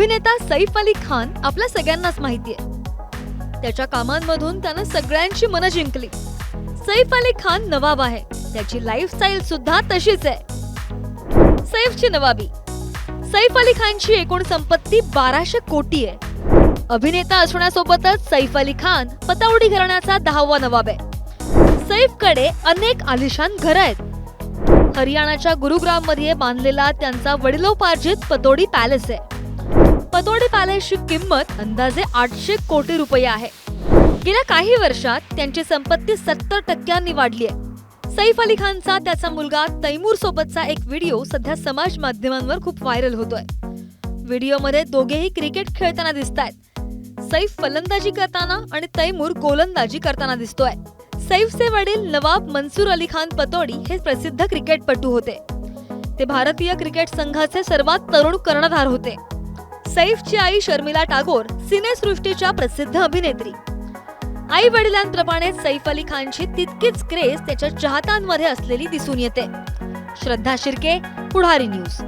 अभिनेता सैफ अली खान आपल्या सगळ्यांनाच माहितीये. त्याच्या कामांमधून त्यानं सगळ्यांची मनं जिंकली. सैफ अली खान नवाब आहे. त्याची लाईफस्टाईल सुद्धा तशीच आहे. सैफची नवाबी. सैफ अली खानची एकूण संपत्ती बाराशे कोटी आहे. अभिनेता असण्यासोबतच सैफ अली खान पतावडी घराण्याचा दहावा नवाब आहे. सैफकडे अनेक आलिशान घरं आहेत. हरियाणाच्या गुरुग्राममध्ये बांधलेला त्यांचा वडिलोपार्जित पतोडी पॅलेस आहे. पतोडी पॅलेसची किंमत अंदाजे आठशे कोटी रुपये आहे. गेल्या काही वर्षात त्यांची संपत्ती सत्तर टक्क्यांनी वाढली आहे. सैफ अली खानचा त्याचा मुलगा तैमूर सोबतचा एक व्हिडिओ सध्या समाज माध्यमांवर खूप व्हायरल होतोय. व्हिडिओमध्ये दोघेही क्रिकेट खेळताना दिसत आहेत सैफ फलंदाजी करताना आणि तैमूर गोलंदाजी करताना दिसतोय. सैफचे वडील नवाब मनसूर अली खान पतोडी हे प्रसिद्ध क्रिकेटपटू होते. ते भारतीय क्रिकेट संघाचे सर्वात तरुण कर्णधार होते. सैफची आई शर्मिला टागोर सिनेसृष्टीच्या प्रसिद्ध अभिनेत्री. आई वडिलांप्रमाणे सैफ अली खानची तितकीच क्रेज त्याच्या चाहत्यांमध्ये असलेली दिसून येते. श्रद्धा शिर्के पुढारी न्यूज.